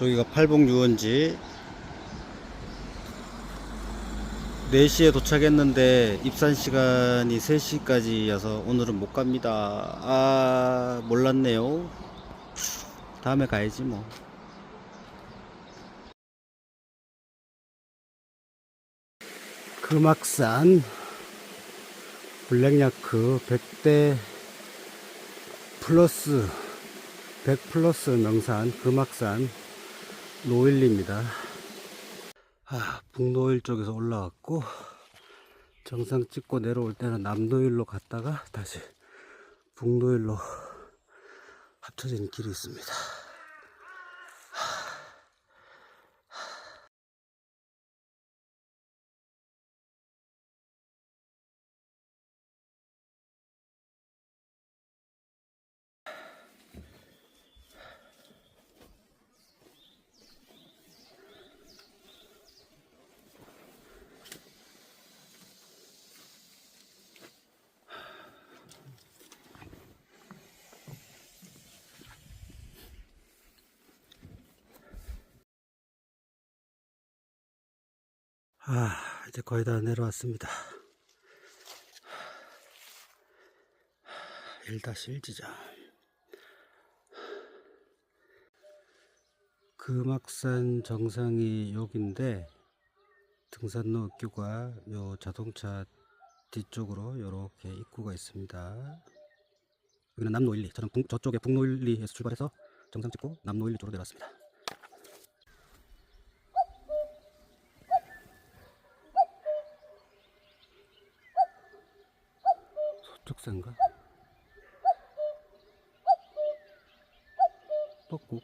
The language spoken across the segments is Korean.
저기가 팔봉 유원지 4시에 도착했는데 입산 시간이 3시까지여서 오늘은 못 갑니다. 아, 몰랐네요. 다음에 가야지 뭐. 금악산 블랙야크 100대 플러스 100 플러스 명산 금악산 노일리입니다. 아, 북노일 쪽에서 올라왔고 정상 찍고 내려올 때는 남노일로 갔다가 다시 북노일로 합쳐진 길이 있습니다. 아, 이제 거의 다 내려왔습니다. 1-1 지점. 금악산 정상이 여기인데 등산로 입구가 요 자동차 뒤쪽으로 이렇게 입구가 있습니다. 여기는 남노일리. 저는 북- 저쪽에 북노일리에서 출발해서 정상 찍고 남노일리 쪽으로 내려왔습니다. 서쪽산가? 뻐꾹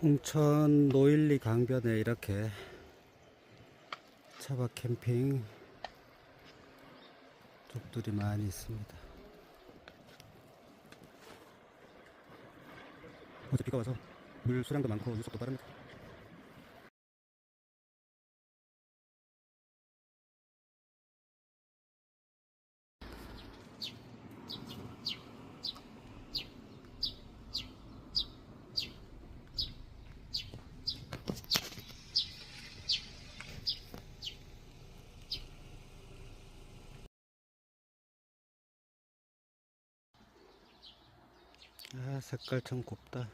홍천 노일리 강변에 이렇게 차박 캠핑 쪽들이 많이 있습니다. 어제 비가 와서 물 수량도 많고 유속도 빠릅니다. 색깔 참 곱다.